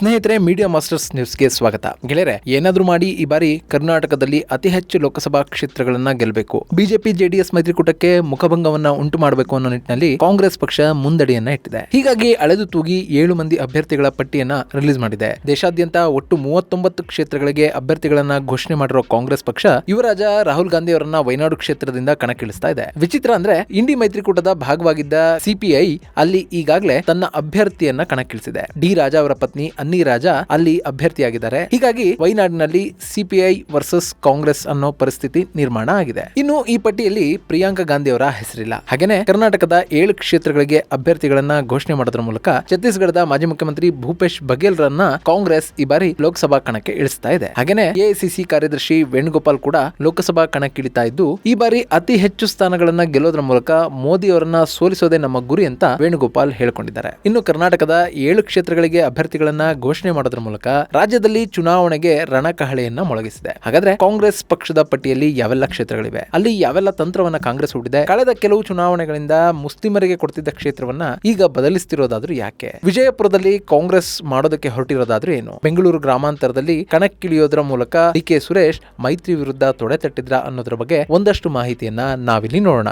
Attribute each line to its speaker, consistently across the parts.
Speaker 1: ಸ್ನೇಹಿತರೆ media masters ನ್ಯೂಸ್ಗೆ ಸ್ವಾಗತ. ಗೆಳೆಯರೆ, ಏನಾದರೂ ಮಾಡಿ ಈ ಬಾರಿ ಕರ್ನಾಟಕದಲ್ಲಿ ಅತಿ ಹೆಚ್ಚು ಲೋಕಸಭಾ ಕ್ಷೇತ್ರಗಳನ್ನ ಗೆಲ್ಲಬೇಕು ಬಿಜೆಪಿ, ಜೆಡಿಎಸ್ ಮೈತ್ರಿಕೂಟಕ್ಕೆ ಮುಖಭಂಗವನ್ನ ಉಂಟು ಮಾಡಬೇಕು ಅನ್ನೋ ನಿಟ್ಟಿನಲ್ಲಿ ಕಾಂಗ್ರೆಸ್ ಪಕ್ಷ ಮುಂದಡಿಯನ್ನ ಇಟ್ಟಿದೆ. ಹೀಗಾಗಿ ಅಳೆದು ತೂಗಿ ಏಳು ಮಂದಿ ಅಭ್ಯರ್ಥಿಗಳ ಪಟ್ಟಿಯನ್ನ ರಿಲೀಸ್ ಮಾಡಿದೆ. ದೇಶಾದ್ಯಂತ ಒಟ್ಟು ಮೂವತ್ತೊಂಬತ್ತು ಕ್ಷೇತ್ರಗಳಿಗೆ ಅಭ್ಯರ್ಥಿಗಳನ್ನ ಘೋಷಣೆ ಮಾಡಿರೋ ಕಾಂಗ್ರೆಸ್ ಪಕ್ಷ, ಯುವರಾಜ ರಾಹುಲ್ ಗಾಂಧಿ ಅವರನ್ನ ವಯನಾಡು ಕ್ಷೇತ್ರದಿಂದ ಕಣಕ್ಕಿಳಿಸ್ತಾ ಇದೆ. ವಿಚಿತ್ರ ಅಂದ್ರೆ, ಇಂಡಿ ಮೈತ್ರಿಕೂಟದ ಭಾಗವಾಗಿದ್ದ ಸಿಪಿಐ ಅಲ್ಲಿ ಈಗಾಗಲೇ ತನ್ನ ಅಭ್ಯರ್ಥಿಯನ್ನ ಕಣಕ್ಕಿಳಿಸಿದೆ. ಡಿ ರಾಜಾ ಅವರ ಪತ್ನಿ ಅನ್ನಿ ರಾಜ ಅಲ್ಲಿ ಅಭ್ಯರ್ಥಿಯಾಗಿದ್ದಾರೆ. ಹೀಗಾಗಿ ವೈನಾಡಿನಲ್ಲಿ ಸಿಪಿಐ ವರ್ಸಸ್ ಕಾಂಗ್ರೆಸ್ ಅನ್ನೋ ಪರಿಸ್ಥಿತಿ ನಿರ್ಮಾಣ ಆಗಿದೆ. ಇನ್ನು ಈ ಪಟ್ಟಿಯಲ್ಲಿ ಪ್ರಿಯಾಂಕಾ ಗಾಂಧಿ ಅವರ ಹೆಸರಿಲ್ಲ. ಹಾಗೇನೆ ಕರ್ನಾಟಕದ ಏಳು ಕ್ಷೇತ್ರಗಳಿಗೆ ಅಭ್ಯರ್ಥಿಗಳನ್ನ ಘೋಷಣೆ ಮಾಡೋದ್ರ ಮೂಲಕ ಛತ್ತೀಸ್ಗಢದ ಮಾಜಿ ಮುಖ್ಯಮಂತ್ರಿ ಭೂಪೇಶ್ ಬಘೇಲ್ ರನ್ನ ಕಾಂಗ್ರೆಸ್ ಈ ಬಾರಿ ಲೋಕಸಭಾ ಕಣಕ್ಕೆ ಇಳಿಸ್ತಾ ಇದೆ. ಹಾಗೇನೆ ಎಐಸಿಸಿ ಕಾರ್ಯದರ್ಶಿ ವೇಣುಗೋಪಾಲ್ ಕೂಡ ಲೋಕಸಭಾ ಕಣಕ್ಕಿಳಿತಾ ಇದ್ದು, ಈ ಬಾರಿ ಅತಿ ಹೆಚ್ಚು ಸ್ಥಾನಗಳನ್ನ ಗೆಲ್ಲೋದ್ರ ಮೂಲಕ ಮೋದಿ ಅವರನ್ನ ಸೋಲಿಸೋದೇ ನಮ್ಮ ಗುರಿ ಅಂತ ವೇಣುಗೋಪಾಲ್ ಹೇಳಿಕೊಂಡಿದ್ದಾರೆ. ಇನ್ನು ಕರ್ನಾಟಕದ ಏಳು ಕ್ಷೇತ್ರಗಳಿಗೆ ಅಭ್ಯರ್ಥಿಗಳನ್ನ ಘೋಷಣೆ ಮಾಡೋದ್ರ ಮೂಲಕ ರಾಜ್ಯದಲ್ಲಿ ಚುನಾವಣೆಗೆ ರಣಕಹಳೆಯನ್ನ ಮೊಳಗಿಸಿದೆ. ಹಾಗಾದ್ರೆ ಕಾಂಗ್ರೆಸ್ ಪಕ್ಷದ ಪಟ್ಟಿಯಲ್ಲಿ ಯಾವೆಲ್ಲ ಕ್ಷೇತ್ರಗಳಿವೆ? ಅಲ್ಲಿ ಯಾವೆಲ್ಲ ತಂತ್ರವನ್ನ ಕಾಂಗ್ರೆಸ್ ಹುಟ್ಟಿದೆ? ಕಳೆದ ಕೆಲವು ಚುನಾವಣೆಗಳಿಂದ ಮುಸ್ಲಿಮರಿಗೆ ಕೊಡ್ತಿದ್ದ ಕ್ಷೇತ್ರವನ್ನ ಈಗ ಬದಲಿಸ್ತಿರೋದಾದ್ರೂ ಯಾಕೆ? ವಿಜಯಪುರದಲ್ಲಿ ಕಾಂಗ್ರೆಸ್ ಮಾಡೋದಕ್ಕೆ ಹೊರಟಿರೋದಾದ್ರೂ ಏನು? ಬೆಂಗಳೂರು ಗ್ರಾಮಾಂತರದಲ್ಲಿ ಕಣಕ್ಕಿಳಿಯೋದ್ರ ಮೂಲಕ ಡಿ ಕೆ ಸುರೇಶ್ ಮೈತ್ರಿ ವಿರುದ್ಧ ತೊಡೆ ತಟ್ಟಿದ್ರ ಅನ್ನೋದ್ರ ಬಗ್ಗೆ ಒಂದಷ್ಟು ಮಾಹಿತಿಯನ್ನ ನಾವಿಲ್ಲಿ ನೋಡೋಣ.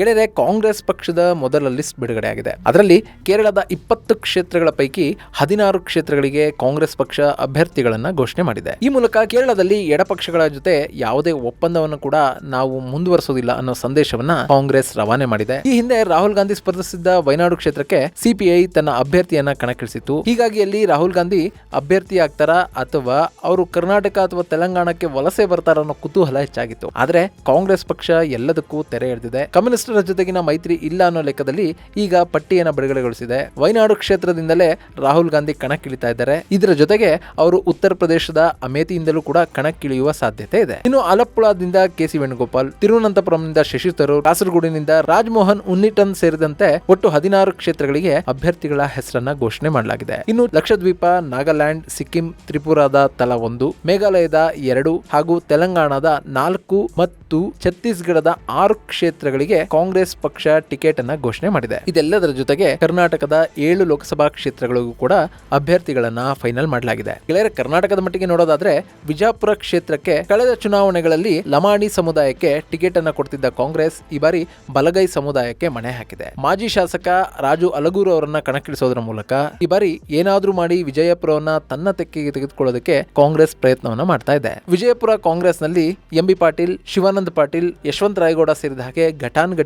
Speaker 1: ಗೆಳೆಯರೆ, ಕಾಂಗ್ರೆಸ್ ಪಕ್ಷದ ಮೊದಲ ಲಿಸ್ಟ್ ಬಿಡುಗಡೆ ಆಗಿದೆ. ಅದರಲ್ಲಿ ಕೇರಳದ ಇಪ್ಪತ್ತು ಕ್ಷೇತ್ರಗಳ ಪೈಕಿ ಹದಿನಾರು ಕ್ಷೇತ್ರಗಳಿಗೆ ಕಾಂಗ್ರೆಸ್ ಪಕ್ಷ ಅಭ್ಯರ್ಥಿಗಳನ್ನ ಘೋಷಣೆ ಮಾಡಿದೆ. ಈ ಮೂಲಕ ಕೇರಳದಲ್ಲಿ ಎಡಪಕ್ಷಗಳ ಜೊತೆ ಯಾವುದೇ ಒಪ್ಪಂದವನ್ನು ಕೂಡ ನಾವು ಮುಂದುವರಿಸೋದಿಲ್ಲ ಅನ್ನೋ ಸಂದೇಶವನ್ನ ಕಾಂಗ್ರೆಸ್ ರವಾನೆ ಮಾಡಿದೆ. ಈ ಹಿಂದೆ ರಾಹುಲ್ ಗಾಂಧಿ ಸ್ಪರ್ಧಿಸಿದ್ದ ವಯನಾಡು ಕ್ಷೇತ್ರಕ್ಕೆ ಸಿಪಿಐ ತನ್ನ ಅಭ್ಯರ್ಥಿಯನ್ನ ಕಣಕ್ಕಿಳಿಸಿತ್ತು. ಹೀಗಾಗಿ ಅಲ್ಲಿ ರಾಹುಲ್ ಗಾಂಧಿ ಅಭ್ಯರ್ಥಿ ಆಗ್ತಾರ ಅಥವಾ ಅವರು ಕರ್ನಾಟಕ ಅಥವಾ ತೆಲಂಗಾಣಕ್ಕೆ ವಲಸೆ ಬರ್ತಾರ ಅನ್ನೋ ಕುತೂಹಲ ಹೆಚ್ಚಾಗಿತ್ತು. ಆದ್ರೆ ಕಾಂಗ್ರೆಸ್ ಪಕ್ಷ ಎಲ್ಲದಕ್ಕೂ ತೆರೆ ಎಳೆದಿದೆ. ಕಮ್ಯುನಿಸ್ಟರ ಜೊತೆಗಿನ ಮೈತ್ರಿ ಇಲ್ಲ ಅನ್ನೋ ಲೆಕ್ಕದಲ್ಲಿ ಈಗ ಪಟ್ಟಿಯನ್ನು ಬಿಡುಗಡೆಗೊಳಿಸಿದೆ. ವೈನಾಡು ಕ್ಷೇತ್ರದಿಂದಲೇ ರಾಹುಲ್ ಗಾಂಧಿ ಕಣಕ್ಕಿಳಿತಾ ಇದ್ದಾರೆ. ಇದರ ಜೊತೆಗೆ ಅವರು ಉತ್ತರ ಪ್ರದೇಶದ ಅಮೇಥಿಯಿಂದಲೂ ಕೂಡ ಕಣಕ್ಕಿಳಿಯುವ ಸಾಧ್ಯತೆ ಇದೆ. ಇನ್ನು ಅಲಪ್ಪುಳದಿಂದ ಕೆಸಿ ವೇಣುಗೋಪಾಲ್, ತಿರುವನಂತಪುರಂನಿಂದ ಶಶಿ ತರೂರ್, ಕಾಸರಗೋಡಿನಿಂದ ರಾಜಮೋಹನ್ ಉನ್ನಿಟನ್ ಸೇರಿದಂತೆ ಒಟ್ಟು ಹದಿನಾರು ಕ್ಷೇತ್ರಗಳಿಗೆ ಅಭ್ಯರ್ಥಿಗಳ ಹೆಸರನ್ನ ಘೋಷಣೆ ಮಾಡಲಾಗಿದೆ. ಇನ್ನು ಲಕ್ಷದ್ವೀಪ, ನಾಗಾಲ್ಯಾಂಡ್, ಸಿಕ್ಕಿಂ, ತ್ರಿಪುರಾದ ತಲಾ ಒಂದು, ಮೇಘಾಲಯದ ಎರಡು ಹಾಗೂ ತೆಲಂಗಾಣದ ನಾಲ್ಕು ಮತ್ತು ಛತ್ತೀಸ್ಗಢದ ಆರು ಕ್ಷೇತ್ರಗಳಿಗೆ ಕಾಂಗ್ರೆಸ್ ಪಕ್ಷ ಟಿಕೆಟ್ ಅನ್ನ ಘೋಷಣೆ ಮಾಡಿದೆ. ಇದೆಲ್ಲದರ ಜೊತೆಗೆ ಕರ್ನಾಟಕದ ಏಳು ಲೋಕಸಭಾ ಕ್ಷೇತ್ರಗಳಿಗೂ ಕೂಡ ಅಭ್ಯರ್ಥಿಗಳನ್ನ ಫೈನಲ್ ಮಾಡಲಾಗಿದೆ. ಗೆಳೆಯರ, ಕರ್ನಾಟಕದ ಮಟ್ಟಿಗೆ ನೋಡೋದಾದ್ರೆ ವಿಜಾಪುರ ಕ್ಷೇತ್ರಕ್ಕೆ ಕಳೆದ ಚುನಾವಣೆಗಳಲ್ಲಿ ಲಮಾಣಿ ಸಮುದಾಯಕ್ಕೆ ಟಿಕೆಟ್ ಅನ್ನ ಕೊಡ್ತಿದ್ದ ಕಾಂಗ್ರೆಸ್ ಈ ಬಾರಿ ಬಲಗೈ ಸಮುದಾಯಕ್ಕೆ ಮಣೆ ಹಾಕಿದೆ. ಮಾಜಿ ಶಾಸಕ ರಾಜು ಅಲಗೂರು ಅವರನ್ನ ಕಣಕ್ಕಿಳಿಸೋದ್ರ ಮೂಲಕ ಈ ಬಾರಿ ಏನಾದ್ರೂ ಮಾಡಿ ವಿಜಯಪುರವನ್ನ ತನ್ನ ತೆಕ್ಕೆಗೆ ತೆಗೆದುಕೊಳ್ಳೋದಕ್ಕೆ ಕಾಂಗ್ರೆಸ್ ಪ್ರಯತ್ನವನ್ನ ಮಾಡ್ತಾ ಇದೆ. ವಿಜಯಪುರ ಕಾಂಗ್ರೆಸ್ನಲ್ಲಿ ಎಂ ಬಿ ಪಾಟೀಲ್, ಶಿವಾನಂದ ಪಾಟೀಲ್, ಯಶವಂತ ರಾಯಗೌಡ ಸೇರಿದ ಹಾಗೆ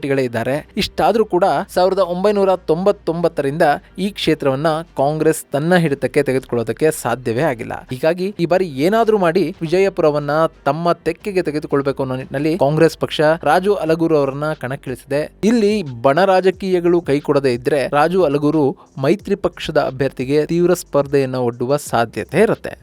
Speaker 1: ಘಟಾನುಘಟಿಗಳೇ ಇದ್ದಾರೆ. ಇಷ್ಟಾದ್ರೂ ಕೂಡ ಸಾವಿರದ ಒಂಬೈನೂರ ತೊಂಬತ್ತೊಂಬತ್ತರಿಂದ ಈ ಕ್ಷೇತ್ರವನ್ನ ಕಾಂಗ್ರೆಸ್ ತನ್ನ ಹಿಡಿತಕ್ಕೆ ತೆಗೆದುಕೊಳ್ಳೋದಕ್ಕೆ ಸಾಧ್ಯವೇ ಆಗಿಲ್ಲ. ಹೀಗಾಗಿ ಈ ಬಾರಿ ಏನಾದ್ರೂ ಮಾಡಿ ವಿಜಯಪುರವನ್ನ ತಮ್ಮ ತೆಕ್ಕೆಗೆ ತೆಗೆದುಕೊಳ್ಬೇಕು ಅನ್ನೋ ನಿಟ್ಟಿನಲ್ಲಿ ಕಾಂಗ್ರೆಸ್ ಪಕ್ಷ ರಾಜು ಅಲಗೂರು ಅವರನ್ನ ಕಣಕ್ಕಿಳಿಸಿದೆ. ಇಲ್ಲಿ ಬಣ ರಾಜಕೀಯಗಳು ಕೈ ಇದ್ರೆ ರಾಜು ಅಲಗೂರು ಮೈತ್ರಿ ಪಕ್ಷದ ಅಭ್ಯರ್ಥಿಗೆ ತೀವ್ರ ಸ್ಪರ್ಧೆಯನ್ನು ಒಡ್ಡುವ ಸಾಧ್ಯತೆ ಇರುತ್ತೆ.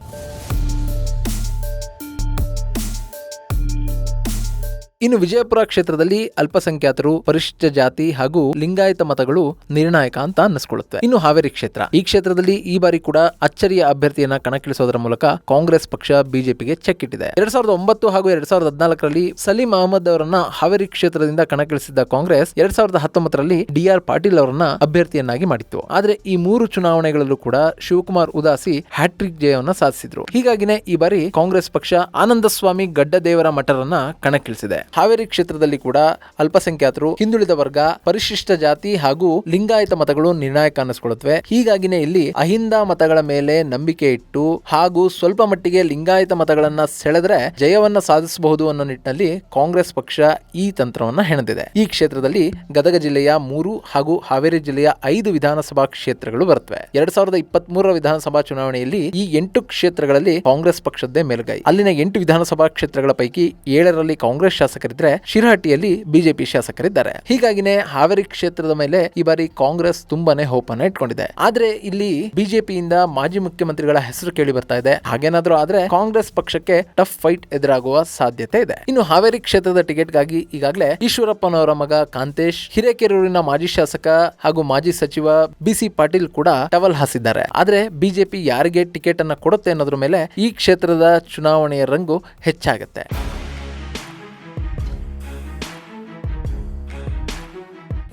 Speaker 1: ಇನ್ನು ವಿಜಯಪುರ ಕ್ಷೇತ್ರದಲ್ಲಿ ಅಲ್ಪಸಂಖ್ಯಾತರು ಪರಿಶಿಷ್ಟ ಜಾತಿ ಹಾಗೂ ಲಿಂಗಾಯತ ಮತಗಳು ನಿರ್ಣಾಯಕ ಅಂತ ಅನ್ನಿಸ್ಕೊಳ್ಳುತ್ತೆ. ಇನ್ನು ಹಾವೇರಿ ಕ್ಷೇತ್ರ. ಈ ಕ್ಷೇತ್ರದಲ್ಲಿ ಈ ಬಾರಿ ಕೂಡ ಅಚ್ಚರಿಯ ಅಭ್ಯರ್ಥಿಯನ್ನ ಕಣಕ್ಕಿಳಿಸೋದರ ಮೂಲಕ ಕಾಂಗ್ರೆಸ್ ಪಕ್ಷ ಬಿಜೆಪಿಗೆ ಚೆಕ್ ಇಟ್ಟಿದೆ. ಎರಡ್ ಸಾವಿರದ ಒಂಬತ್ತು ಹಾಗೂ ಎರಡ್ ಸಾವಿರದ ಹದಿನಾಲ್ಕರಲ್ಲಿ ಸಲೀಂ ಅಹಮದ್ ಅವರನ್ನ ಹಾವೇರಿ ಕ್ಷೇತ್ರದಿಂದ ಕಣಕ್ಕಿಳಿಸಿದ್ದ ಕಾಂಗ್ರೆಸ್ ಎರಡ್ ಸಾವಿರದ ಹತ್ತೊಂಬತ್ತರಲ್ಲಿ ಡಿ ಆರ್ ಪಾಟೀಲ್ ಅವರನ್ನ ಅಭ್ಯರ್ಥಿಯನ್ನಾಗಿ ಮಾಡಿತ್ತು. ಆದ್ರೆ ಈ ಮೂರು ಚುನಾವಣೆಗಳಲ್ಲೂ ಕೂಡ ಶಿವಕುಮಾರ್ ಉದಾಸಿ ಹ್ಯಾಟ್ರಿಕ್ ಜಯವನ್ನ ಸಾಧಿಸಿದ್ರು. ಹೀಗಾಗಿನೇ ಈ ಬಾರಿ ಕಾಂಗ್ರೆಸ್ ಪಕ್ಷ ಆನಂದಸ್ವಾಮಿ ಗಡ್ಡದೇವರ ಮಠರನ್ನ ಕಣಕ್ಕಿಳಿಸಿದೆ. ಹಾವೇರಿ ಕ್ಷೇತ್ರದಲ್ಲಿ ಕೂಡ ಅಲ್ಪಸಂಖ್ಯಾತರು, ಹಿಂದುಳಿದ ವರ್ಗ, ಪರಿಶಿಷ್ಟ ಜಾತಿ ಹಾಗೂ ಲಿಂಗಾಯತ ಮತಗಳು ನಿರ್ಣಾಯಕ ಅನ್ನಿಸ್ಕೊಳ್ಳುತ್ತವೆ. ಹೀಗಾಗಿನೇ ಇಲ್ಲಿ ಅಹಿಂದ ಮತಗಳ ಮೇಲೆ ನಂಬಿಕೆ ಇಟ್ಟು ಹಾಗೂ ಸ್ವಲ್ಪ ಮಟ್ಟಿಗೆ ಲಿಂಗಾಯತ ಮತಗಳನ್ನ ಸೆಳೆದ್ರೆ ಜಯವನ್ನ ಸಾಧಿಸಬಹುದು ಅನ್ನೋ ನಿಟ್ಟಿನಲ್ಲಿ ಕಾಂಗ್ರೆಸ್ ಪಕ್ಷ ಈ ತಂತ್ರವನ್ನ ಹೆಣೆದಿದೆ. ಈ ಕ್ಷೇತ್ರದಲ್ಲಿ ಗದಗ ಜಿಲ್ಲೆಯ ಮೂರು ಹಾಗೂ ಹಾವೇರಿ ಜಿಲ್ಲೆಯ ಐದು ವಿಧಾನಸಭಾ ಕ್ಷೇತ್ರಗಳು ಬರುತ್ತವೆ. ಎರಡ್ ಸಾವಿರದ ವಿಧಾನಸಭಾ ಚುನಾವಣೆಯಲ್ಲಿ ಈ ಎಂಟು ಕ್ಷೇತ್ರಗಳಲ್ಲಿ ಕಾಂಗ್ರೆಸ್ ಪಕ್ಷದ್ದೇ ಮೇಲುಗೈ. ಅಲ್ಲಿನ ಎಂಟು ವಿಧಾನಸಭಾ ಕ್ಷೇತ್ರಗಳ ಪೈಕಿ ಏಳರಲ್ಲಿ ಕಾಂಗ್ರೆಸ್ ಶಾಸಕರಿದ್ರೆ ಶಿರಹಟ್ಟಿಯಲ್ಲಿ ಬಿಜೆಪಿ ಶಾಸಕರಿದ್ದಾರೆ. ಹೀಗಾಗಿನೇ ಹಾವೇರಿ ಕ್ಷೇತ್ರದ ಮೇಲೆ ಈ ಬಾರಿ ಕಾಂಗ್ರೆಸ್ ತುಂಬಾನೇ ಹೋಪ್ ಅನ್ನ ಇಟ್ಕೊಂಡಿದೆ. ಆದ್ರೆ ಇಲ್ಲಿ ಬಿಜೆಪಿಯಿಂದ ಮಾಜಿ ಮುಖ್ಯಮಂತ್ರಿಗಳ ಹೆಸರು ಕೇಳಿ ಬರ್ತಾ ಇದೆ. ಹಾಗೇನಾದ್ರೂ ಆದ್ರೆ ಕಾಂಗ್ರೆಸ್ ಪಕ್ಷಕ್ಕೆ ಟಫ್ ಫೈಟ್ ಎದುರಾಗುವ ಸಾಧ್ಯತೆ ಇದೆ. ಇನ್ನು ಹಾವೇರಿ ಕ್ಷೇತ್ರದ ಟಿಕೆಟ್ಗಾಗಿ ಈಗಾಗಲೇ ಈಶ್ವರಪ್ಪನವರ ಮಗ ಕಾಂತೇಶ್, ಹಿರೇಕೆರೂರಿನ ಮಾಜಿ ಶಾಸಕ ಹಾಗೂ ಮಾಜಿ ಸಚಿವ ಬಿಸಿ ಪಾಟೀಲ್ ಕೂಡ ಟವಲ್ ಹಾಸಿದ್ದಾರೆ. ಆದ್ರೆ ಬಿಜೆಪಿ ಯಾರಿಗೆ ಟಿಕೆಟ್ ಅನ್ನ ಕೊಡುತ್ತೆ ಅನ್ನೋದ್ರ ಮೇಲೆ ಈ ಕ್ಷೇತ್ರದ ಚುನಾವಣೆಯ ರಂಗು ಹೆಚ್ಚಾಗುತ್ತೆ.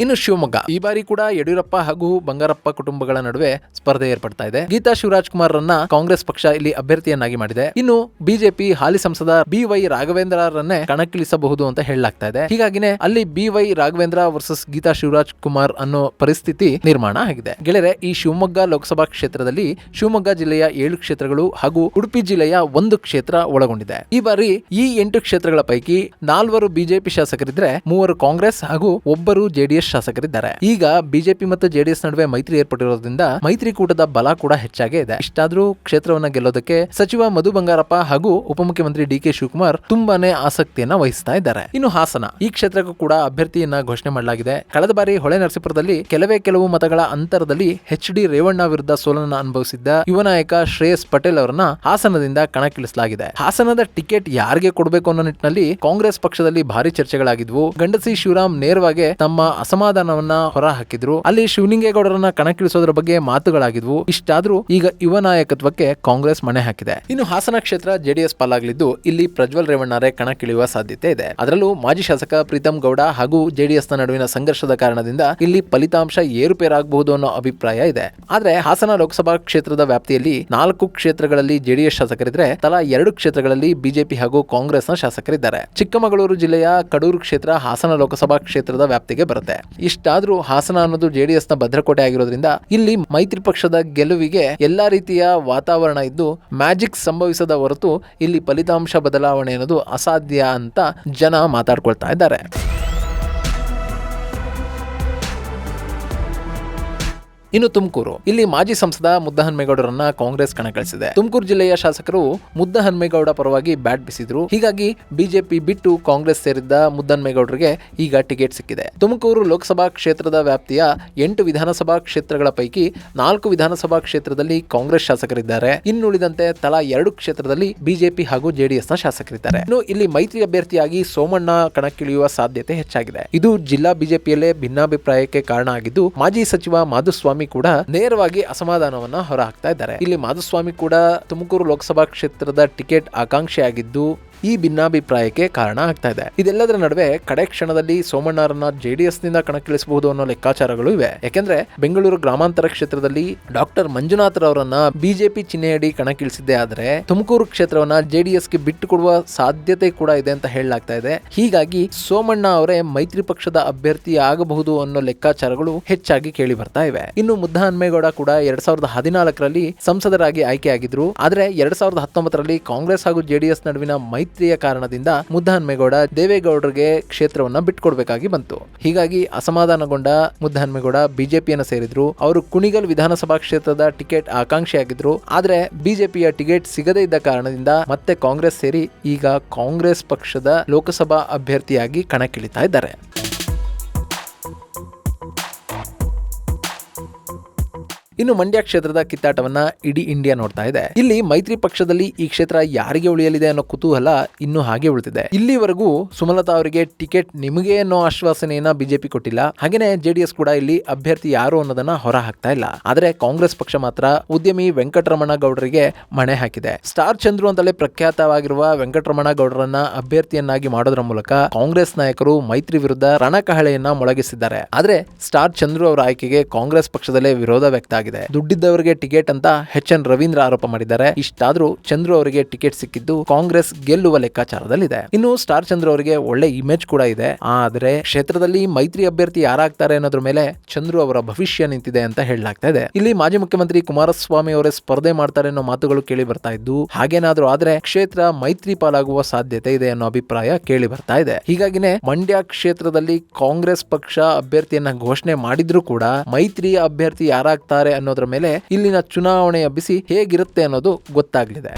Speaker 1: ಇನ್ನು ಶಿವಮೊಗ್ಗ. ಈ ಬಾರಿ ಕೂಡ ಯಡಿಯೂರಪ್ಪ ಹಾಗೂ ಬಂಗಾರಪ್ಪ ಕುಟುಂಬಗಳ ನಡುವೆ ಸ್ಪರ್ಧೆ ಏರ್ಪಡ್ತಾ ಇದೆ. ಗೀತಾ ಶಿವರಾಜ್ ಕುಮಾರ್ ರನ್ನ ಕಾಂಗ್ರೆಸ್ ಪಕ್ಷ ಇಲ್ಲಿ ಅಭ್ಯರ್ಥಿಯನ್ನಾಗಿ ಮಾಡಿದೆ. ಇನ್ನು ಬಿಜೆಪಿ ಹಾಲಿ ಸಂಸದ ಬಿ ವೈ ರಾಘವೇಂದ್ರರನ್ನೇ ಕಣಕ್ಕಿಳಿಸಬಹುದು ಅಂತ ಹೇಳಲಾಗ್ತಾ ಇದೆ. ಹೀಗಾಗಿನೇ ಅಲ್ಲಿ B Y Raghavendra versus Geetha Shivaraj Kumar ಅನ್ನೋ ಪರಿಸ್ಥಿತಿ ನಿರ್ಮಾಣ ಆಗಿದೆ. ಗೆಳೆಯರೆ, ಈ ಶಿವಮೊಗ್ಗ ಲೋಕಸಭಾ ಕ್ಷೇತ್ರದಲ್ಲಿ ಶಿವಮೊಗ್ಗ ಜಿಲ್ಲೆಯ ಏಳು ಕ್ಷೇತ್ರಗಳು ಹಾಗೂ ಉಡುಪಿ ಜಿಲ್ಲೆಯ ಒಂದು ಕ್ಷೇತ್ರ ಒಳಗೊಂಡಿದೆ. ಈ ಬಾರಿ ಈ ಎಂಟು ಕ್ಷೇತ್ರಗಳ ಪೈಕಿ ನಾಲ್ವರು ಬಿಜೆಪಿ ಶಾಸಕರಿದ್ರೆ ಮೂವರು ಕಾಂಗ್ರೆಸ್ ಹಾಗೂ ಒಬ್ಬರು ಜೆಡಿಎಸ್ ಶಾಸಕರಿದ್ದಾರೆ. ಈಗ ಬಿಜೆಪಿ ಮತ್ತು ಜೆಡಿಎಸ್ ನಡುವೆ ಮೈತ್ರಿ ಏರ್ಪಟ್ಟಿರೋದ್ರಿಂದ ಮೈತ್ರಿಕೂಟದ ಬಲ ಕೂಡ ಹೆಚ್ಚಾಗೇ ಇದೆ. ಇಷ್ಟಾದ್ರೂ ಕ್ಷೇತ್ರವನ್ನ ಗೆಲ್ಲೋದಕ್ಕೆ ಸಚಿವ ಮಧು ಬಂಗಾರಪ್ಪ ಹಾಗೂ ಉಪಮುಖ್ಯಮಂತ್ರಿ ಡಿ ಕೆ ಶಿವಕುಮಾರ್ ತುಂಬಾನೇ ಆಸಕ್ತಿಯನ್ನ ವಹಿಸ್ತಾ ಇದ್ದಾರೆ. ಇನ್ನು ಹಾಸನ, ಈ ಕ್ಷೇತ್ರಕ್ಕೂ ಕೂಡ ಅಭ್ಯರ್ಥಿಯನ್ನ ಘೋಷಣೆ ಮಾಡಲಾಗಿದೆ. ಕಳೆದ ಬಾರಿ ಹೊಳೆ ನರಸೀಪುರದಲ್ಲಿ ಕೆಲವೇ ಕೆಲವು ಮತಗಳ ಅಂತರದಲ್ಲಿ ಎಚ್ ಡಿ ರೇವಣ್ಣ ವಿರುದ್ಧ ಸೋಲನ್ನ ಅನುಭವಿಸಿದ್ದ ಯುವ ನಾಯಕ ಶ್ರೇಯಸ್ ಪಟೇಲ್ ಅವರನ್ನ ಹಾಸನದಿಂದ ಕಣಕ್ಕಿಳಿಸಲಾಗಿದೆ. ಹಾಸನದ ಟಿಕೆಟ್ ಯಾರಿಗೆ ಕೊಡಬೇಕು ಅನ್ನೋ ನಿಟ್ಟಿನಲ್ಲಿ ಕಾಂಗ್ರೆಸ್ ಪಕ್ಷದಲ್ಲಿ ಭಾರಿ ಚರ್ಚೆಗಳಾಗಿದ್ವು. ಗಂಡಸಿ ಶಿವರಾಮ್ ನೇರವಾಗಿ ತಮ್ಮ ಅಸಮಾಧಾನವನ್ನ ಹೊರ ಹಾಕಿದ್ರು ಅಲ್ಲಿ ಶಿವಲಿಂಗೇಗೌಡರನ್ನ ಕಣಕ್ಕಿಳಿಸೋದ್ರ ಬಗ್ಗೆ ಮಾತುಗಳಾಗಿದ್ವು. ಇಷ್ಟಾದ್ರೂ ಈಗ ಯುವ ನಾಯಕತ್ವಕ್ಕೆ ಕಾಂಗ್ರೆಸ್ ಮಣೆ ಹಾಕಿದೆ. ಇನ್ನು ಹಾಸನ ಕ್ಷೇತ್ರ ಜೆಡಿಎಸ್ ಪಾಲಾಗಲಿದ್ದು ಇಲ್ಲಿ ಪ್ರಜ್ವಲ್ ರೇವಣ್ಣರೇ ಕಣಕ್ಕಿಳಿಯುವ ಸಾಧ್ಯತೆ ಇದೆ. ಅದರಲ್ಲೂ ಮಾಜಿ ಶಾಸಕ ಪ್ರೀತಂ ಗೌಡ ಹಾಗೂ ಜೆಡಿಎಸ್ನ ನಡುವಿನ ಸಂಘರ್ಷದ ಕಾರಣದಿಂದ ಇಲ್ಲಿ ಫಲಿತಾಂಶ ಏರುಪೇರಾಗಬಹುದು ಅನ್ನೋ ಅಭಿಪ್ರಾಯ ಇದೆ. ಆದ್ರೆ ಹಾಸನ ಲೋಕಸಭಾ ಕ್ಷೇತ್ರದ ವ್ಯಾಪ್ತಿಯಲ್ಲಿ ನಾಲ್ಕು ಕ್ಷೇತ್ರಗಳಲ್ಲಿ ಜೆಡಿಎಸ್ ಶಾಸಕರಿದ್ರೆ ತಲಾ ಎರಡು ಕ್ಷೇತ್ರಗಳಲ್ಲಿ ಬಿಜೆಪಿ ಹಾಗೂ ಕಾಂಗ್ರೆಸ್ನ ಶಾಸಕರಿದ್ದಾರೆ. ಚಿಕ್ಕಮಗಳೂರು ಜಿಲ್ಲೆಯ ಕಡೂರು ಕ್ಷೇತ್ರ ಹಾಸನ ಲೋಕಸಭಾ ಕ್ಷೇತ್ರದ ವ್ಯಾಪ್ತಿಗೆ ಬರುತ್ತೆ. ಇಷ್ಟಾದ್ರೂ ಹಾಸನ ಅನ್ನೋದು ಜೆಡಿಎಸ್ನ ಭದ್ರಕೋಟೆ ಆಗಿರೋದ್ರಿಂದ ಇಲ್ಲಿ ಮೈತ್ರಿ ಪಕ್ಷದ ಗೆಲುವಿಗೆ ಎಲ್ಲಾ ರೀತಿಯ ವಾತಾವರಣ ಇದ್ದು ಮ್ಯಾಜಿಕ್ ಸಂಭವಿಸದ ಹೊರತು ಇಲ್ಲಿ ಫಲಿತಾಂಶ ಬದಲಾವಣೆ ಅನ್ನೋದು ಅಸಾಧ್ಯ ಅಂತ ಜನ ಮಾತಾಡ್ಕೊಳ್ತಾ ಇದ್ದಾರೆ. ಇನ್ನು ತುಮಕೂರು. ಇಲ್ಲಿ ಮಾಜಿ ಸಂಸದ ಮುದ್ದಹನ್ಮೇಗೌಡರನ್ನ ಕಾಂಗ್ರೆಸ್ ಕಣಗಳಿಸಿದೆ. ತುಮಕೂರು ಜಿಲ್ಲೆಯ ಶಾಸಕರು ಮುದ್ದಹನ್ಮೇಗೌಡ ಪರವಾಗಿ ಬ್ಯಾಟ್ ಬಿಸಿದ್ರು. ಹೀಗಾಗಿ ಬಿಜೆಪಿ ಬಿಟ್ಟು ಕಾಂಗ್ರೆಸ್ ಸೇರಿದ್ದ ಮುದ್ದಹನ್ಮೇಗೌಡರಿಗೆ ಈಗ ಟಿಕೆಟ್ ಸಿಕ್ಕಿದೆ. ತುಮಕೂರು ಲೋಕಸಭಾ ಕ್ಷೇತ್ರದ ವ್ಯಾಪ್ತಿಯ ಎಂಟು ವಿಧಾನಸಭಾ ಕ್ಷೇತ್ರಗಳ ಪೈಕಿ ನಾಲ್ಕು ವಿಧಾನಸಭಾ ಕ್ಷೇತ್ರದಲ್ಲಿ ಕಾಂಗ್ರೆಸ್ ಶಾಸಕರಿದ್ದಾರೆ. ಇನ್ನುಳಿದಂತೆ ತಲಾ ಎರಡು ಕ್ಷೇತ್ರದಲ್ಲಿ ಬಿಜೆಪಿ ಹಾಗೂ ಜೆಡಿಎಸ್ನ ಶಾಸಕರಿದ್ದಾರೆ. ಇನ್ನು ಇಲ್ಲಿ ಮೈತ್ರಿ ಅಭ್ಯರ್ಥಿಯಾಗಿ ಸೋಮಣ್ಣ ಕಣಕ್ಕಿಳಿಯುವ ಸಾಧ್ಯತೆ ಹೆಚ್ಚಾಗಿದೆ. ಇದು ಜಿಲ್ಲಾ ಬಿಜೆಪಿಯಲ್ಲೇ ಭಿನ್ನಾಭಿಪ್ರಾಯಕ್ಕೆ ಕಾರಣ ಆಗಿದ್ದು, ಮಾಜಿ ಸಚಿವ ಮಾಧುಸ್ವಾಮಿ ಕೂಡ ನೇರವಾಗಿ ಅಸಮಾಧಾನವನ್ನ ಹೊರಹಾಕ್ತಾ ಇದ್ದಾರೆ. ಇಲ್ಲಿ ಮಾಧುಸ್ವಾಮಿ ಕೂಡ ತುಮಕೂರು ಲೋಕಸಭಾ ಕ್ಷೇತ್ರದ ಟಿಕೆಟ್ ಆಕಾಂಕ್ಷಿಯಾಗಿದ್ದು ಈ ಭಿನ್ನಾಭಿಪ್ರಾಯಕ್ಕೆ ಕಾರಣ ಆಗ್ತಾ ಇದೆ. ಇದೆಲ್ಲದರ ನಡುವೆ ಕಡೆ ಕ್ಷಣದಲ್ಲಿ ಸೋಮಣ್ಣರನ್ನ ಜೆಡಿಎಸ್ನಿಂದ ಕಣಕ್ಕಿಳಿಸಬಹುದು ಅನ್ನೋ ಲೆಕ್ಕಾಚಾರಗಳು ಇವೆ. ಯಾಕೆಂದ್ರೆ ಬೆಂಗಳೂರು ಗ್ರಾಮಾಂತರ ಕ್ಷೇತ್ರದಲ್ಲಿ ಡಾಕ್ಟರ್ ಮಂಜುನಾಥ್ ರವರನ್ನ ಬಿಜೆಪಿ ಚಿಹ್ನೆಯಡಿ ಕಣಕ್ಕಿಳಿಸಿದ್ದೆ ಆದರೆ ತುಮಕೂರು ಕ್ಷೇತ್ರವನ್ನ ಜೆಡಿಎಸ್ಗೆ ಬಿಟ್ಟು ಕೊಡುವ ಸಾಧ್ಯತೆ ಕೂಡ ಇದೆ ಅಂತ ಹೇಳಲಾಗ್ತಾ ಇದೆ. ಹೀಗಾಗಿ ಸೋಮಣ್ಣ ಅವರೇ ಮೈತ್ರಿ ಪಕ್ಷದ ಅಭ್ಯರ್ಥಿ ಆಗಬಹುದು ಅನ್ನೋ ಲೆಕ್ಕಾಚಾರಗಳು ಹೆಚ್ಚಾಗಿ ಕೇಳಿ ಬರ್ತಾ ಇವೆ. ಇನ್ನು ಮುದ್ದ ಹನ್ಮೇಗೌಡ ಕೂಡ ಎರಡ್ ಸಾವಿರದ ಹದಿನಾಲ್ಕರಲ್ಲಿ ಸಂಸದರಾಗಿ ಆಯ್ಕೆಯಾಗಿದ್ರು. ಆದರೆ ಎರಡ್ ಸಾವಿರದ ಹತ್ತೊಂಬತ್ತರಲ್ಲಿ ಕಾಂಗ್ರೆಸ್ ಹಾಗೂ ಜೆಡಿಎಸ್ ನಡುವಿನ ಮೈತ್ರಿಯ ಕಾರಣದಿಂದ ಮುದ್ದಹನ್ಮೇಗೌಡ ದೇವೇಗೌಡರಿಗೆ ಕ್ಷೇತ್ರವನ್ನ ಬಿಟ್ಕೊಡ್ಬೇಕಾಗಿ ಬಂತು. ಹೀಗಾಗಿ ಅಸಮಾಧಾನಗೊಂಡ ಮುದ್ದಹನ್ಮೇಗೌಡ ಬಿಜೆಪಿಯನ್ನ ಸೇರಿದ್ರು. ಅವರು ಕುಣಿಗಲ್ ವಿಧಾನಸಭಾ ಕ್ಷೇತ್ರದ ಟಿಕೆಟ್ ಆಕಾಂಕ್ಷಿಯಾಗಿದ್ರು. ಆದ್ರೆ ಬಿಜೆಪಿಯ ಟಿಕೆಟ್ ಸಿಗದೇ ಇದ್ದ ಕಾರಣದಿಂದ ಮತ್ತೆ ಕಾಂಗ್ರೆಸ್ ಸೇರಿ ಈಗ ಕಾಂಗ್ರೆಸ್ ಪಕ್ಷದ ಲೋಕಸಭಾ ಅಭ್ಯರ್ಥಿಯಾಗಿ ಕಣಕ್ಕಿಳಿತಾ ಇದ್ದಾರೆ. ಇನ್ನು ಮಂಡ್ಯ ಕ್ಷೇತ್ರದ ಕಿತ್ತಾಟವನ್ನ ಇಡೀ ಇಂಡಿಯಾ ನೋಡ್ತಾ ಇದೆ. ಇಲ್ಲಿ ಮೈತ್ರಿ ಪಕ್ಷದಲ್ಲಿ ಈ ಕ್ಷೇತ್ರ ಯಾರಿಗೆ ಉಳಿಯಲಿದೆ ಅನ್ನೋ ಕುತೂಹಲ ಇನ್ನೂ ಹಾಗೆ ಉಳಿತಿದೆ ಇಲ್ಲಿವರೆಗೂ ಸುಮಲತಾ ಅವರಿಗೆ ಟಿಕೆಟ್ ನಿಮಗೆ ಅನ್ನೋ ಆಶ್ವಾಸನೆಯನ್ನ ಬಿಜೆಪಿ ಕೊಟ್ಟಿಲ್ಲ. ಹಾಗೇನೆ ಜೆಡಿಎಸ್ ಕೂಡ ಇಲ್ಲಿ ಅಭ್ಯರ್ಥಿ ಯಾರು ಅನ್ನೋದನ್ನ ಹೊರ ಹಾಕ್ತಾ ಇಲ್ಲ. ಆದ್ರೆ ಕಾಂಗ್ರೆಸ್ ಪಕ್ಷ ಮಾತ್ರ ಉದ್ಯಮಿ ವೆಂಕಟರಮಣ ಗೌಡರಿಗೆ ಮಣೆ ಹಾಕಿದೆ. ಸ್ಟಾರ್ ಚಂದ್ರು ಅಂತಲೇ ಪ್ರಖ್ಯಾತವಾಗಿರುವ ವೆಂಕಟರಮಣ ಗೌಡರನ್ನ ಅಭ್ಯರ್ಥಿಯನ್ನಾಗಿ ಮಾಡೋದ್ರ ಮೂಲಕ ಕಾಂಗ್ರೆಸ್ ನಾಯಕರು ಮೈತ್ರಿ ವಿರುದ್ಧ ರಣಕಹಳೆಯನ್ನ ಮೊಳಗಿಸಿದ್ದಾರೆ. ಆದ್ರೆ ಸ್ಟಾರ್ ಚಂದ್ರು ಅವರ ಆಯ್ಕೆಗೆ ಕಾಂಗ್ರೆಸ್ ಪಕ್ಷದಲ್ಲೇ ವಿರೋಧ ವ್ಯಕ್ತ ದುಡ್ಡಿದ್ದವರಿಗೆ ಟಿಕೆಟ್ ಅಂತ ಎಚ್ ಎನ್ ರವೀಂದ್ರ ಆರೋಪ ಮಾಡಿದ್ದಾರೆ. ಇಷ್ಟಾದ್ರೂ ಚಂದ್ರು ಅವರಿಗೆ ಟಿಕೆಟ್ ಸಿಕ್ಕಿದ್ದು ಕಾಂಗ್ರೆಸ್ ಗೆಲ್ಲುವ ಲೆಕ್ಕಾಚಾರದಲ್ಲಿದೆ. ಇನ್ನು ಸ್ಟಾರ್ ಚಂದ್ರು ಅವರಿಗೆ ಒಳ್ಳೆ ಇಮೇಜ್ ಕೂಡ ಇದೆ. ಆದ್ರೆ ಕ್ಷೇತ್ರದಲ್ಲಿ ಮೈತ್ರಿ ಅಭ್ಯರ್ಥಿ ಯಾರಾಗ್ತಾರೆ ಅನ್ನೋದ್ರ ಮೇಲೆ ಚಂದ್ರು ಅವರ ಭವಿಷ್ಯ ನಿಂತಿದೆ ಅಂತ ಹೇಳಲಾಗ್ತಾ ಇದೆ. ಇಲ್ಲಿ ಮಾಜಿ ಮುಖ್ಯಮಂತ್ರಿ ಕುಮಾರಸ್ವಾಮಿ ಅವರೇ ಸ್ಪರ್ಧೆ ಮಾಡ್ತಾರೆ ಅನ್ನೋ ಮಾತುಗಳು ಕೇಳಿ ಬರ್ತಾ ಇದ್ದು, ಹಾಗೇನಾದ್ರೂ ಆದ್ರೆ ಕ್ಷೇತ್ರ ಮೈತ್ರಿ ಪಾಲಾಗುವ ಸಾಧ್ಯತೆ ಇದೆ ಅನ್ನೋ ಅಭಿಪ್ರಾಯ ಕೇಳಿ ಬರ್ತಾ ಇದೆ. ಹೀಗಾಗಿನೇ ಮಂಡ್ಯ ಕ್ಷೇತ್ರದಲ್ಲಿ ಕಾಂಗ್ರೆಸ್ ಪಕ್ಷ ಅಭ್ಯರ್ಥಿಯನ್ನ ಘೋಷಣೆ ಮಾಡಿದ್ರು ಕೂಡ ಮೈತ್ರಿ ಅಭ್ಯರ್ಥಿ ಯಾರಾಗ್ತಾರೆ ಅನ್ನೋದ್ರ ಮೇಲೆ ಇಲ್ಲಿನ ಚುನಾವಣೆಯ ಬಿಸಿ ಹೇಗಿರುತ್ತೆ ಅನ್ನೋದು ಗೊತ್ತಾಗ್ಲಿದೆ.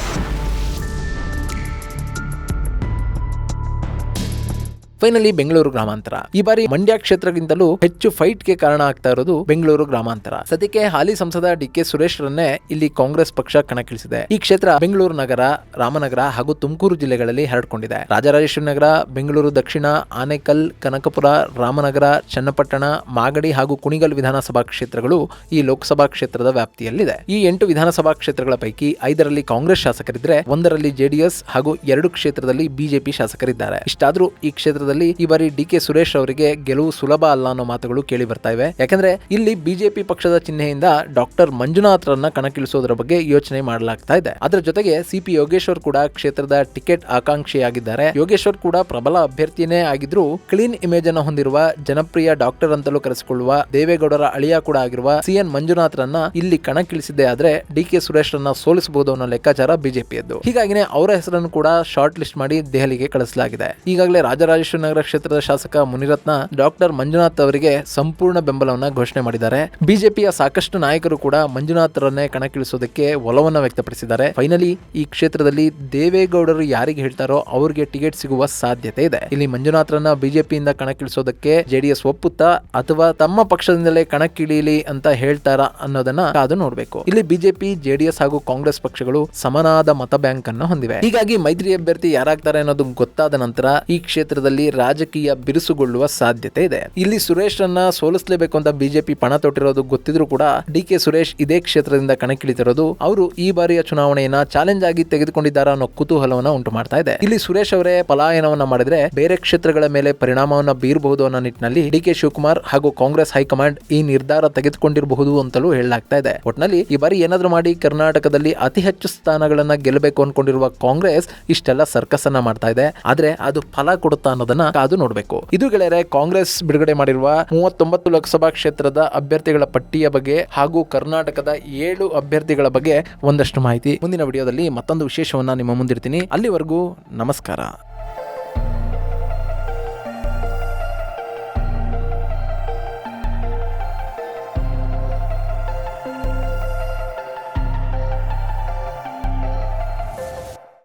Speaker 1: ಫೈನಲಿ ಬೆಂಗಳೂರು ಗ್ರಾಮಾಂತರ ಈ ಬಾರಿ ಮಂಡ್ಯ ಕ್ಷೇತ್ರಕ್ಕಿಂತಲೂ ಹೆಚ್ಚು ಫೈಟ್ಗೆ ಕಾರಣ ಆಗ್ತಾ ಇರೋದು ಬೆಂಗಳೂರು ಗ್ರಾಮಾಂತರ ಸದ್ಯಕ್ಕೆ ಹಾಲಿ ಸಂಸದ ಡಿ ಕೆ ಸುರೇಶ್ ರನ್ನೇ ಇಲ್ಲಿ ಕಾಂಗ್ರೆಸ್ ಪಕ್ಷ ಕಣಕ್ಕಿಳಿಸಿದೆ. ಈ ಕ್ಷೇತ್ರ ಬೆಂಗಳೂರು ನಗರ, ರಾಮನಗರ ಹಾಗೂ ತುಮಕೂರು ಜಿಲ್ಲೆಗಳಲ್ಲಿ ಹರಡಿಕೊಂಡಿದೆ. ರಾಜರಾಜೇಶ್ವರಿ ನಗರ ಬೆಂಗಳೂರು ದಕ್ಷಿಣ, ಆನೇಕಲ್, ಕನಕಪುರ, ರಾಮನಗರ, ಚನ್ನಪಟ್ಟಣ, ಮಾಗಡಿ ಹಾಗೂ ಕುಣಿಗಲ್ ವಿಧಾನಸಭಾ ಕ್ಷೇತ್ರಗಳು ಈ ಲೋಕಸಭಾ ಕ್ಷೇತ್ರದ ವ್ಯಾಪ್ತಿಯಲ್ಲಿದೆ. ಈ ಎಂಟು ವಿಧಾನಸಭಾ ಕ್ಷೇತ್ರಗಳ ಪೈಕಿ ಐದರಲ್ಲಿ ಕಾಂಗ್ರೆಸ್ ಶಾಸಕರಿದ್ರೆ, ಒಂದರಲ್ಲಿ ಜೆಡಿಎಸ್ ಹಾಗೂ ಎರಡು ಕ್ಷೇತ್ರದಲ್ಲಿ ಬಿಜೆಪಿ ಶಾಸಕರಿದ್ದಾರೆ. ಇಷ್ಟಾದರೂ ಈ ಕ್ಷೇತ್ರದ ಕ್ಷೇತ್ರದಲ್ಲಿ ಈ ಬಾರಿ ಡಿ ಕೆ ಸುರೇಶ್ ಅವರಿಗೆ ಗೆಲುವು ಸುಲಭ ಅಲ್ಲ ಅನ್ನೋ ಮಾತುಗಳು ಕೇಳಿ ಬರ್ತಾ ಇವೆ. ಯಾಕಂದ್ರೆ ಇಲ್ಲಿ ಬಿಜೆಪಿ ಪಕ್ಷದ ಚಿಹ್ನೆಯಿಂದ ಡಾಕ್ಟರ್ ಮಂಜುನಾಥ್ ಕಣಕ್ಕಿಳಿಸೋದ್ರ ಬಗ್ಗೆ ಯೋಚನೆ ಮಾಡಲಾಗ್ತಾ ಇದೆ. ಅದರ ಜೊತೆಗೆ ಸಿಪಿ ಯೋಗೇಶ್ವರ್ ಕೂಡ ಕ್ಷೇತ್ರದ ಟಿಕೆಟ್ ಆಕಾಂಕ್ಷಿಯಾಗಿದ್ದಾರೆ. ಯೋಗೇಶ್ವರ್ ಕೂಡ ಪ್ರಬಲ ಅಭ್ಯರ್ಥಿನೇ ಆಗಿದ್ರು. ಕ್ಲೀನ್ ಇಮೇಜ್ ಅನ್ನು ಹೊಂದಿರುವ ಜನಪ್ರಿಯ ಡಾಕ್ಟರ್ ಅಂತಲೂ ಕರೆಸಿಕೊಳ್ಳುವ ದೇವೇಗೌಡರ ಅಳಿಯ ಕೂಡ ಆಗಿರುವ ಸಿಎನ್ ಮಂಜುನಾಥ್ ರನ್ನ ಇಲ್ಲಿ ಕಣಕ್ಕಿಳಿಸಿದೆ ಆದ್ರೆ ಡಿ ಕೆ ಸುರೇಶ್ ರನ್ನ ಸೋಲಿಸಬಹುದು ಅನ್ನೋ ಲೆಕ್ಕಾಚಾರ ಬಿಜೆಪಿಯದ್ದು. ಹೀಗಾಗಿನೇ ಅವರ ಹೆಸರನ್ನು ಕೂಡ ಶಾರ್ಟ್ ಲಿಸ್ಟ್ ಮಾಡಿ ದೆಹಲಿಗೆ ಕಳಿಸಲಾಗಿದೆ. ಈಗಾಗಲೇ ರಾಜರಾಜೇಶ್ವರ ನಗರ ಕ್ಷೇತ್ರದ ಶಾಸಕ ಮುನಿರತ್ನ ಡಾಕ್ಟರ್ ಮಂಜುನಾಥ್ ಅವರಿಗೆ ಸಂಪೂರ್ಣ ಬೆಂಬಲವನ್ನು ಘೋಷಣೆ ಮಾಡಿದ್ದಾರೆ. ಬಿಜೆಪಿಯ ಸಾಕಷ್ಟು ನಾಯಕರು ಕೂಡ ಮಂಜುನಾಥ್ ರನ್ನೇ ಕಣಕ್ಕಿಳಿಸೋದಕ್ಕೆ ಒಲವನ್ನು ವ್ಯಕ್ತಪಡಿಸಿದ್ದಾರೆ. ಫೈನಲಿ ಈ ಕ್ಷೇತ್ರದಲ್ಲಿ ದೇವೇಗೌಡರು ಯಾರಿಗೆ ಹೇಳ್ತಾರೋ ಅವರಿಗೆ ಟಿಕೆಟ್ ಸಿಗುವ ಸಾಧ್ಯತೆ ಇದೆ. ಇಲ್ಲಿ ಮಂಜುನಾಥ್ರನ್ನ ಬಿಜೆಪಿಯಿಂದ ಕಣಕ್ಕಿಳಿಸೋದಕ್ಕೆ ಜೆಡಿಎಸ್ ಒಪ್ಪುತ್ತಾ ಅಥವಾ ತಮ್ಮ ಪಕ್ಷದಿಂದಲೇ ಕಣಕ್ಕಿಳಿಯಲಿ ಅಂತ ಹೇಳ್ತಾರಾ ಅನ್ನೋದನ್ನ ಕಾದು ನೋಡಬೇಕು. ಇಲ್ಲಿ ಬಿಜೆಪಿ, ಜೆಡಿಎಸ್ ಹಾಗೂ ಕಾಂಗ್ರೆಸ್ ಪಕ್ಷಗಳು ಸಮನಾದ ಮತ ಬ್ಯಾಂಕ್ ಅನ್ನು ಹೊಂದಿವೆ. ಹೀಗಾಗಿ ಮೈತ್ರಿ ಅಭ್ಯರ್ಥಿ ಯಾರಾಗ್ತಾರೆ ಅನ್ನೋದು ಗೊತ್ತಾದ ನಂತರ ಈ ಕ್ಷೇತ್ರದಲ್ಲಿ ರಾಜಕೀಯ ಬಿರುಸುಗೊಳ್ಳುವ ಸಾಧ್ಯತೆ ಇದೆ. ಇಲ್ಲಿ ಸುರೇಶ್ ರನ್ನ ಸೋಲಿಸಲೇಬೇಕು ಅಂತ ಬಿಜೆಪಿ ಪಣ ತೊಟ್ಟಿರೋದು ಗೊತ್ತಿದ್ರು ಕೂಡ ಡಿ ಕೆ ಸುರೇಶ್ ಇದೇ ಕ್ಷೇತ್ರದಿಂದ ಕಣಕ್ಕಿಳಿತಿರೋದು, ಅವರು ಈ ಬಾರಿಯ ಚುನಾವಣೆಯನ್ನ ಚಾಲೆಂಜ್ ಆಗಿ ತೆಗೆದುಕೊಂಡಿದ್ದಾರೆ ಅನ್ನೋ ಕುತೂಹಲವನ್ನ ಉಂಟು ಮಾಡ್ತಾ ಇದೆ. ಇಲ್ಲಿ ಸುರೇಶ್ ಅವರೇ ಪಲಾಯನವನ್ನ ಮಾಡಿದ್ರೆ ಬೇರೆ ಕ್ಷೇತ್ರಗಳ ಮೇಲೆ ಪರಿಣಾಮವನ್ನ ಬೀರಬಹುದು ಅನ್ನೋ ನಿಟ್ಟಿನಲ್ಲಿ ಡಿ ಕೆ ಶಿವಕುಮಾರ್ ಹಾಗೂ ಕಾಂಗ್ರೆಸ್ ಹೈಕಮಾಂಡ್ ಈ ನಿರ್ಧಾರ ತೆಗೆದುಕೊಂಡಿರಬಹುದು ಅಂತಲೂ ಹೇಳಲಾಗ್ತಾ ಇದೆ. ಒಟ್ನಲ್ಲಿ ಈ ಬಾರಿ ಏನಾದ್ರೂ ಮಾಡಿ ಕರ್ನಾಟಕದಲ್ಲಿ ಅತಿ ಹೆಚ್ಚು ಸ್ಥಾನಗಳನ್ನ ಗೆಲ್ಲಬೇಕು ಅನ್ಕೊಂಡಿರುವ ಕಾಂಗ್ರೆಸ್ ಇಷ್ಟೆಲ್ಲ ಸರ್ಕಸ್ ಅನ್ನ ಮಾಡ್ತಾ ಇದೆ. ಆದ್ರೆ ಅದು ಫಲ ಕೊಡುತ್ತಾ ಅನ್ನೋದನ್ನ ಕಾದು ನೋಡಬೇಕು. ಇದು ಗೆಳೆಯರೆ, ಕಾಂಗ್ರೆಸ್ ಬಿಡುಗಡೆ ಮಾಡಿರುವ ಮೂವತ್ತೊಂಬತ್ತು ಲೋಕಸಭಾ ಕ್ಷೇತ್ರದ ಅಭ್ಯರ್ಥಿಗಳ ಪಟ್ಟಿಯ ಬಗ್ಗೆ ಹಾಗೂ ಕರ್ನಾಟಕದ ಏಳು ಅಭ್ಯರ್ಥಿಗಳ ಬಗ್ಗೆ ಒಂದಷ್ಟು ಮಾಹಿತಿ. ಮುಂದಿನ ವಿಡಿಯೋದಲ್ಲಿ ಮತ್ತೊಂದು ವಿಶೇಷವನ್ನ ನಿಮ್ಮ ಮುಂದಿರ್ತೀನಿ ಅಲ್ಲಿವರೆಗೂ ನಮಸ್ಕಾರ.